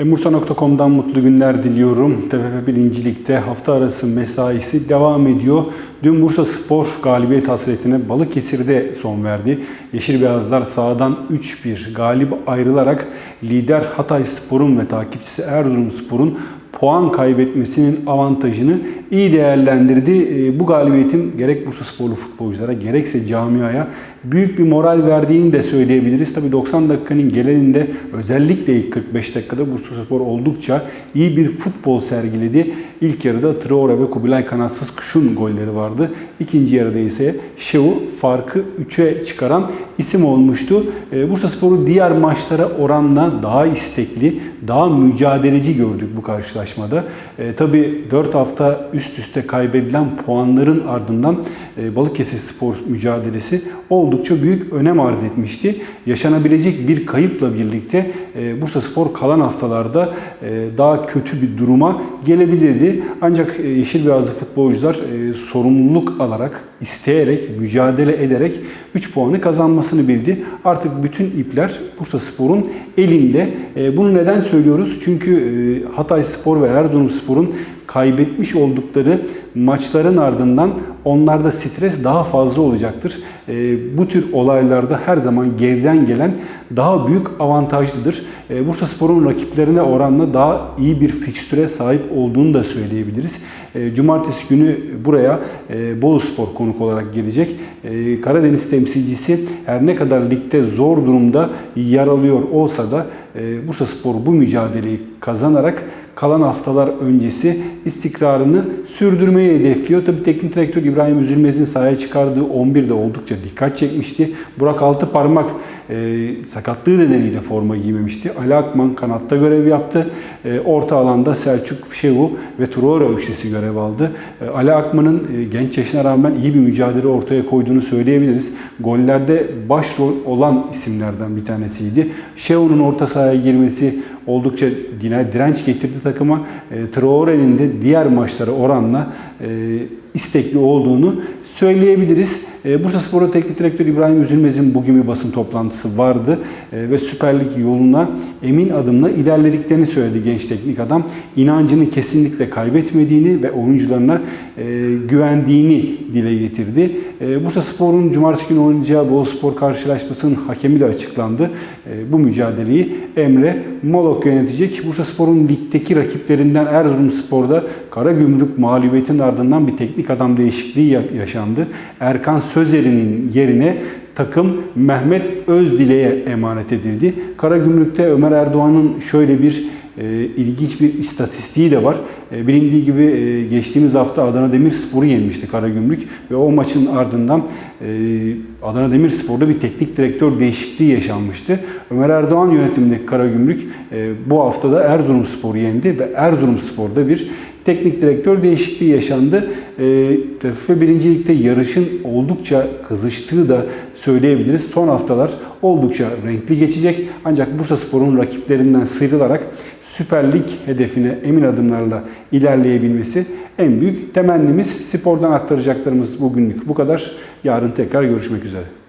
Emursa.com'dan mutlu günler diliyorum. TFF 1. Lig'de hafta arası mesaisi devam ediyor. Dün Bursa Spor galibiyet hasretine Balıkesir'de son verdi. Yeşil Beyazlar sahadan 3-1 galip ayrılarak lider Hatay Spor'un ve takipçisi Erzurum Spor'un puan kaybetmesinin avantajını iyi değerlendirdi. E, Bu galibiyetin gerek Bursa sporlu futbolculara gerekse camiaya büyük bir moral verdiğini de söyleyebiliriz. Tabii 90 dakikanın geleninde özellikle ilk 45 dakikada Bursa Spor oldukça iyi bir futbol sergiledi. İlk yarıda Traore ve Kubilay Kanatsız Kuş'un golleri vardı. İkinci yarıda ise Şevu farkı 3'e çıkaran isim olmuştu. E, Bursa Spor'u diğer maçlara oranla daha istekli, daha mücadeleci gördük bu karşılaşmada. E, tabii 4 hafta üst üste kaybedilen puanların ardından e, Balıkesir Spor mücadelesi oldukça büyük önem arz etmişti. Yaşanabilecek bir kayıpla birlikte e, Bursa Spor kalan haftalarda e, daha kötü bir duruma gelebilirdi. Ancak e, Yeşil Beyazlı futbolcular e, sorumluluk alarak, isteyerek, mücadele ederek 3 puanı kazanmasını bildi. Artık bütün ipler Bursa Spor'un elinde. E, Bunu neden söylüyoruz? Çünkü e, Hatay Spor ve Erzurum Spor'un kaybetmiş oldukları maçların ardından onlarda stres daha fazla olacaktır. E, bu tür olaylarda her zaman geriden gelen daha büyük avantajlıdır. E, Bursa Spor'un rakiplerine oranla daha iyi bir fikstüre sahip olduğunu da söyleyebiliriz. E, Cumartesi günü buraya e, Bolu Spor konuk olarak gelecek. E, Karadeniz temsilcisi her ne kadar ligde zor durumda yer alıyor olsa da e, Bursa Spor bu mücadeleyi kazanarak kalan haftalar öncesi istikrarını sürdürmeyi hedefliyor. Tabii teknik direktör İbrahim Üzülmez'in sahaya çıkardığı 11 de oldukça dikkat çekmişti. Burak Altıparmak e, sakatlığı nedeniyle forma giymemişti. Ali Akman kanatta görev yaptı. E, orta alanda Selçuk Şevu ve Truora üçlüsü görev aldı. E, Ali Akman'ın e, genç yaşına rağmen iyi bir mücadele ortaya koyduğunu söyleyebiliriz. Gollerde başrol olan isimlerden bir tanesiydi. Şevu'nun orta sahaya girmesi oldukça direnç getirdi takıma. E, Traore'nin de diğer maçlara oranla e, istekli olduğunu söyleyebiliriz. E, Bursa Spor'a teknik direktör İbrahim Üzülmez'in bugün bir basın toplantısı vardı e, ve Süper Lig yoluna emin adımla ilerlediklerini söyledi genç teknik adam. İnancını kesinlikle kaybetmediğini ve oyuncularına e, güvendiğini dile getirdi. E, Bursa Spor'un cumartesi günü oynayacağı Bolu Spor karşılaşmasının hakemi de açıklandı. Bu mücadeleyi Emre Molok yönetecek. Bursa Spor'un ligdeki rakiplerinden Erzurum Spor'da Karagümrük mağlubiyetin ardından bir teknik adam değişikliği yaşandı. Erkan Sözeri'nin yerine takım Mehmet Özdile'ye emanet edildi. Karagümrük'te Ömer Erdoğan'ın şöyle bir e, ilginç bir istatistiği de var. E, bilindiği gibi e, geçtiğimiz hafta Adana Demirspor'u yenmişti Karagümrük ve o maçın ardından e, Adana Demirspor'da bir teknik direktör değişikliği yaşanmıştı. Ömer Erdoğan yönetimindeki Karagümrük e, bu haftada Erzurumspor'u yendi ve Erzurumspor'da bir teknik direktör değişikliği yaşandı. E, TFF 1. Lig'de yarışın oldukça kızıştığı da söyleyebiliriz. Son haftalar oldukça renkli geçecek. Ancak Bursa Spor'un rakiplerinden sıyrılarak Süper Lig hedefine emin adımlarla ilerleyebilmesi en büyük temennimiz. Spordan aktaracaklarımız bugünlük bu kadar. Yarın tekrar görüşmek üzere.